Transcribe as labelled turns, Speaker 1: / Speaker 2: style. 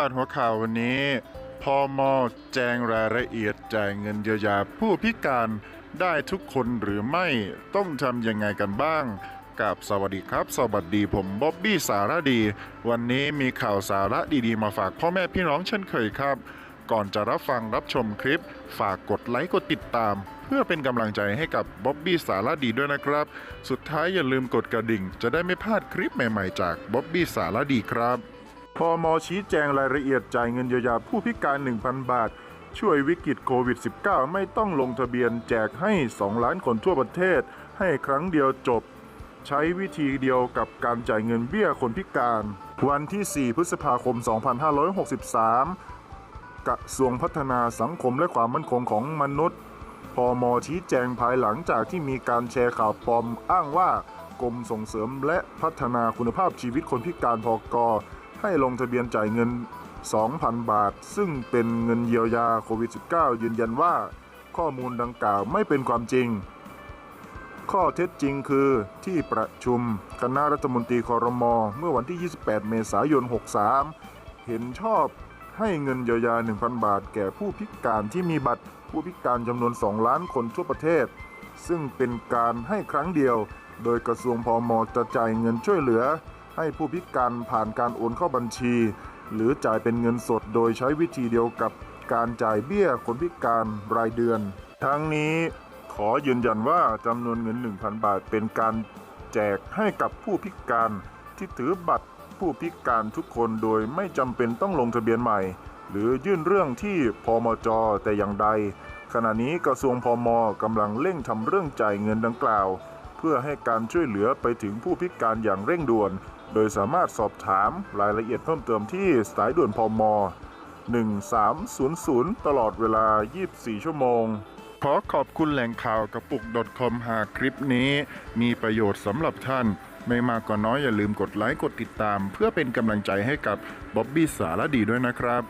Speaker 1: าดหัวข่าววันนี้พอมแจงรายละเอียดจ่ายเงินเยียวยาผู้พิการได้ทุกคนหรือไม่ต้องทำยังไงกันบ้างกับสวัสดีครับ สวัสดีผมบ๊อบบี้สารดี วันนี้มีข่าวสาระดีๆ มาฝากพ่อแม่พี่น้องเช่นเคยครับ ก่อนจะรับฟังรับชมคลิป ฝากกดไลค์กดติดตาม เพื่อเป็นกำลังใจให้กับบ๊อบบี้สารดีด้วยนะครับ สุดท้ายอย่าลืมกดกระดิ่ง จะได้ไม่พลาดคลิปใหม่ๆ จากบ๊อบบี้สารดีครับ พอมชี้แจงรายละเอียดจ่ายเงินเยียวยาผู้พิการ 1,000 บาท ช่วยวิกฤตโควิด -19 ไม่ต้องลงทะเบียนแจกให้ 2 ล้านคนทั่วประเทศ ให้ครั้งเดียวจบ ใช้วิธีเดียวกับการจ่ายเงินเบี้ยคนพิการ วันที่ 4 พฤษภาคม 2563 กระทรวงพัฒนาสังคมและความมั่นคงของมนุษย์พอมชี้แจงภายหลังจากที่มีการแชร์ข่าวปลอมอ้างว่ากรมส่งเสริมและพัฒนาคุณภาพชีวิตคนพิการพก ให้ลงทะเบียนจ่ายเงิน 2,000 บาท ซึ่งเป็นเงินเยียวยาโควิด -19 ยืนยันว่าข้อมูลดังกล่าวไม่เป็นความจริง ข้อเท็จจริงคือที่ประชุมคณะรัฐมนตรีคอรมอเมื่อวันที่ 28 เมษายน 63 เห็นชอบให้เงินเยียวยา 1,000 บาท แก่ผู้พิการที่มีบัตรผู้พิการจำนวน 2 ล้านคนทั่วประเทศ ซึ่งเป็นการให้ครั้งเดียว โดยกระทรวงพอมจะจ่ายเงินช่วยเหลือ ให้ผู้พิการผ่านการโอนเข้าบัญชี หรือจ่ายเป็นเงินสดโดยใช้วิธีเดียวกับการจ่ายเบี้ยคนพิการรายเดือน ทั้งนี้ขอยืนยันว่าจำนวนเงิน 1,000 บาทเป็นการแจกให้กับผู้พิการที่ถือบัตรผู้พิการทุกคนโดยไม่จำเป็นต้องลงทะเบียนใหม่ หรือยื่นเรื่องที่พมจแต่อย่างใด ขณะนี้กระทรวงพมกำลังเร่งทำเรื่องจ่ายเงินดังกล่าว เพื่อให้การช่วยเหลือไปถึงผู้พิการอย่างเร่งด่วน โดยสามารถสอบถามรายละเอียดเพิ่มเติมที่สายด่วนพม 1300 ตลอดเวลา 24 ชั่วโมง ขอขอบคุณแหล่งข่าวกระปุก .com หากคลิปนี้มีประโยชน์สำหรับท่าน ไม่มากก็น้อยอย่าลืมกดไลค์กดติดตาม เพื่อเป็นกำลังใจให้กับบ๊อบบี้สารดีด้วยนะครับ